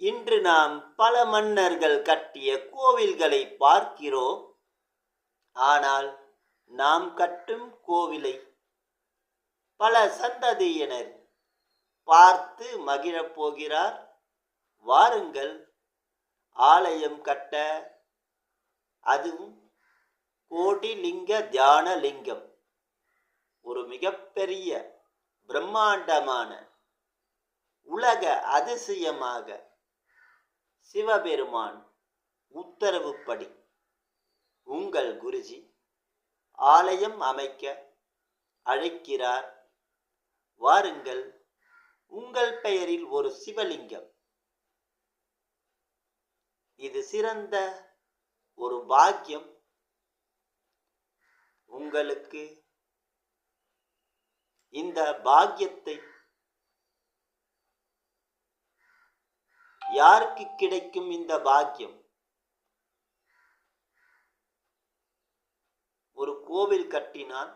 இன்று நாம் பல மன்னர்கள் கட்டிய கோவில்களை பார்க்கிறோம். ஆனால் நாம் கட்டும் கோவிலை பல சந்ததியினர் பார்த்து மகிழப் போகிறார். வாருங்கள் ஆலயம் கட்ட அதுவும் கோடிலிங்க தியான லிங்கம் ஒரு மிகப்பெரிய பிரம்மாண்டமான உலக அதிசயமாக சிவபெருமான் உத்தரவுப்படி உங்கள் குருஜி ஆலயம் அமைக்க அழைக்கிறார். வாருங்கள் உங்கள் பெயரில் ஒரு சிவலிங்கம். இது சிறந்த ஒரு பாக்கியம். உங்களுக்கு இந்த பாக்கியத்தை யாருக்கு கிடைக்கும் இந்த பாக்கியம்? ஒரு கோவில் கட்டினால்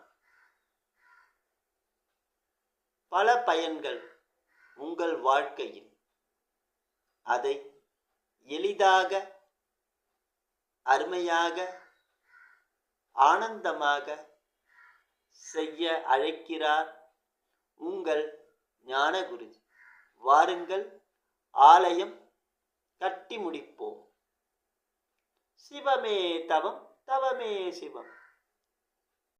பல பயன்கள் உங்கள் வாழ்க்கையில். அதை எளிதாக அருமையாக ஆனந்தமாக செய்ய அழைக்கிறார் உங்கள் ஞானகுருஜி. வாருங்கள் ஆலயம் தட்டி முடிப்போம். சிவமே தவம் தவமே சிவம்.